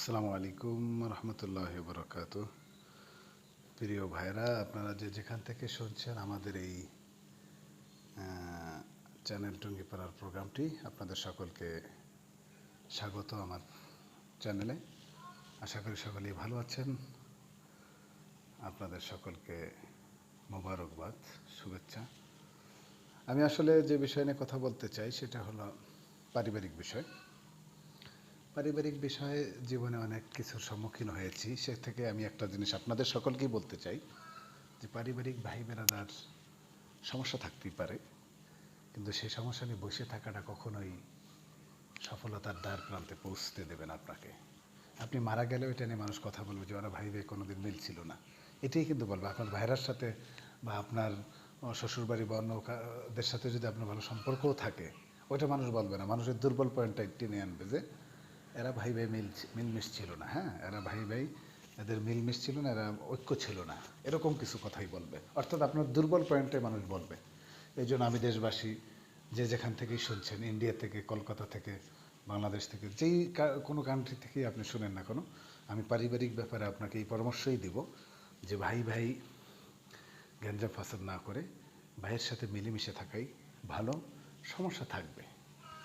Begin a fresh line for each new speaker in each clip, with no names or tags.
আসসালামু আলাইকুম রহমতুল্লাহ বরকাত প্রিয় ভাইরা আপনারা যে যেখান থেকে শুনছেন আমাদের এই চ্যানেল টুঙ্গিপাড়ার প্রোগ্রামটি, আপনাদের সকলকে স্বাগত আমার চ্যানেলে। আশা করি সকলেই ভালো আছেন। আপনাদের সকলকে মোবারকবাদ, শুভেচ্ছা। আমি আসলে যে বিষয় নিয়ে কথা বলতে চাই, সেটা হলো পারিবারিক বিষয়। পারিবারিক বিষয়ে জীবনে অনেক কিছুর সম্মুখীন হয়েছি। সে থেকে আমি একটা জিনিস আপনাদের সকলকেই বলতে চাই যে পারিবারিক ভাই বেড়াদার সমস্যা থাকতেই পারে, কিন্তু সেই সমস্যা নিয়ে বসে থাকাটা কখনোই সফলতার দ্বার প্রান্তে পৌঁছতে দেবে না আপনাকে। আপনি মারা গেলেও এটা নিয়ে মানুষ কথা বলবে যে, ওরা ভাই ভাই কোনোদিন মিল ছিল না। এটাই কিন্তু বলবে। আপনার ভাইরার সাথে বা আপনার শ্বশুরবাড়ি বা অন্য কা- দের সাথে যদি আপনার ভালো সম্পর্কও থাকে, ওইটা মানুষ বলবে না। মানুষের দুর্বল পয়েন্টটা টেনে আনবে যে এরা ভাই ভাই মিল, মিলমিশ ছিল না হ্যাঁ? এরা ভাই ভাই এদের মিলমিশ ছিল না, এরা ঐক্য ছিল না। এরকম কিছু কথাই বলবে। অর্থাৎ আপনার দুর্বল পয়েন্টে মানুষ বলবে। এই জন্য আমি দেশবাসী যে যেখান থেকেই শুনছেন, ইন্ডিয়া থেকে, কলকাতা থেকে, বাংলাদেশ থেকে, যেই কোনো কান্ট্রি থেকেই আপনি শুনেন না কোনো, আমি পারিবারিক ব্যাপারে আপনাকে এই পরামর্শই দিব যে ভাই ভাই গ্যাঞ্জাম ফাসাদ না করে ভাইয়ের সাথে মিলেমিশে থাকাই ভালো, সমস্যা থাকবে।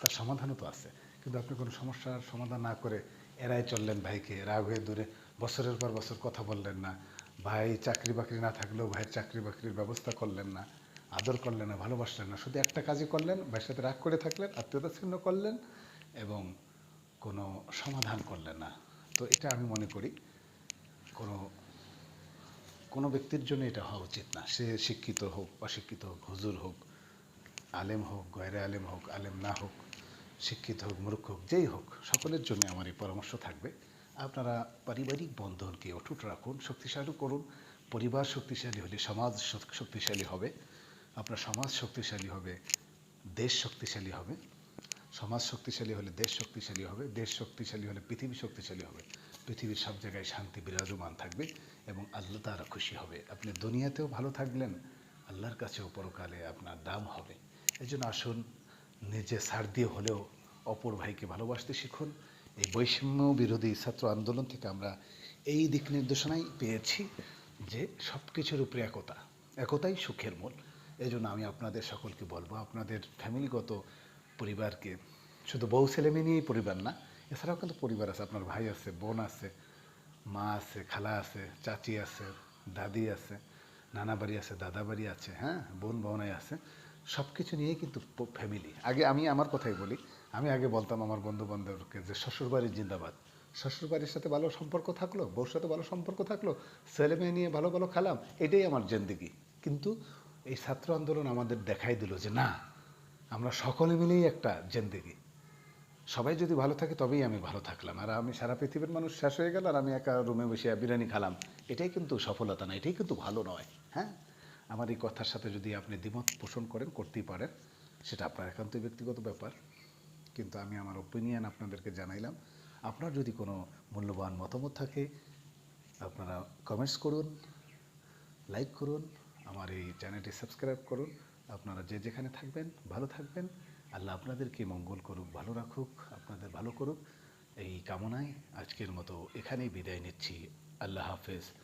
তার সমাধানও তো আছে। কিন্তু আপনি কোনো সমস্যার সমাধান না করে এরাই চললেন ভাইকে। রাগ হয়ে দূরে বছরের পর বছর কথা বললেন না। ভাই চাকরি বাকরি না থাকলেও ভাইয়ের চাকরি বাকরির ব্যবস্থা করলেন না। আদর করলেন না, ভালোবাসলেন না। শুধু একটা কাজই করলেন, ভাইয়ের সাথে রাগ করে থাকলেন, আত্মীয়তা ছিন্ন করলেন এবং কোনো সমাধান করলেন না। তো এটা আমি মনে করি, কোনো কোনো ব্যক্তির জন্য এটা হওয়া উচিত না। সে শিক্ষিত হোক, অশিক্ষিত হোক, হুজুর হোক, আলেম হোক, গয়রে আলেম হোক, আলেম না হোক শিক্ষিত হোক, মূর্খ হোক, যেই হোক, সকলের জন্য আমার এই পরামর্শ থাকবে। আপনারা পারিবারিক বন্ধনকে অটুট রাখুন, শক্তিশালী করুন। পরিবার শক্তিশালী হলে সমাজ শক্তিশালী হবে। আপনার সমাজ শক্তিশালী হবে, দেশ শক্তিশালী হবে। সমাজ শক্তিশালী হলে দেশ শক্তিশালী হবে, দেশ শক্তিশালী হলে পৃথিবী শক্তিশালী হবে। পৃথিবীর সব জায়গায় শান্তি বিরাজমান থাকবে এবং আল্লাহ তারা খুশি হবে। আপনি দুনিয়াতেও ভালো থাকলেন আল্লাহর কাছেও পরকালে আপনার দাম হবে। এই জন্য আসুন নিজে ছাড় দিয়ে হলেও অপর ভাইকে ভালোবাসতে শিখুন। এই বৈষম্য বিরোধী ছাত্র আন্দোলন থেকে আমরা এই দিক নির্দেশনাই পেয়েছি যে সব কিছুর উপরে একতা, একতাই সুখের মূল। এই জন্য আমি আপনাদের সকলকে বলব, আপনাদের ফ্যামিলিগত পরিবারকে, শুধু বউ, ছেলে, মেয়ে নিয়েই পরিবার না, এছাড়াও কিন্তু পরিবার আছে, আপনার ভাই আছে, বোন আছে, মা আছে, খালা আছে, চাচি আছে, দাদি আছে, নানা বাড়ি আছে, দাদা বাড়ি আছে হ্যাঁ বোন বোনাই আছে। সব কিছু নিয়েই কিন্তু ফ্যামিলি আগে আমি আমার কথাই বলি, আমি আগে বলতাম আমার বন্ধু বান্ধবকে যে শ্বশুরবাড়ির জিন্দাবাদ। শ্বশুরবাড়ির সাথে ভালো সম্পর্ক থাকল, বউর সাথে ভালো সম্পর্ক থাকল, ছেলে মেয়ে নিয়ে ভালো ভালো খেলাম, এটাই আমার জেন্দিগি। কিন্তু এই ছাত্র আন্দোলন আমাদের দেখাই দিল যে না, আমরা সকলে মিলেই একটা জেন্দিগি। সবাই যদি ভালো থাকে তবেই আমি ভালো থাকলাম। আর আমি সারা পৃথিবীর মানুষ শেষ হয়ে গেল আর আমি একা রুমে বসে বিরিয়ানি খেলাম। এটাই কিন্তু সফলতা না, এটাই কিন্তু ভালো নয় হ্যাঁ? আমার এই কথার সাথে যদি আপনি দ্বিমত পোষণ করেন, করতেই পারেন। সেটা আপনার একান্তই ব্যক্তিগত ব্যাপার। কিন্তু আমি আমার ওপিনিয়ন আপনাদেরকে জানাইলাম। আপনার যদি কোনো মূল্যবান মতামত থাকে, আপনারা কমেন্টস করুন লাইক করুন, আমার এই চ্যানেলটি সাবস্ক্রাইব করুন। আপনারা যে যেখানে থাকবেন, ভালো থাকবেন। আল্লাহ আপনাদেরকে মঙ্গল করুক, ভালো রাখুক, আপনাদের ভালো করুক। এই কামনায় আজকের মতো এখানেই বিদায় নিচ্ছি। আল্লাহ হাফেজ।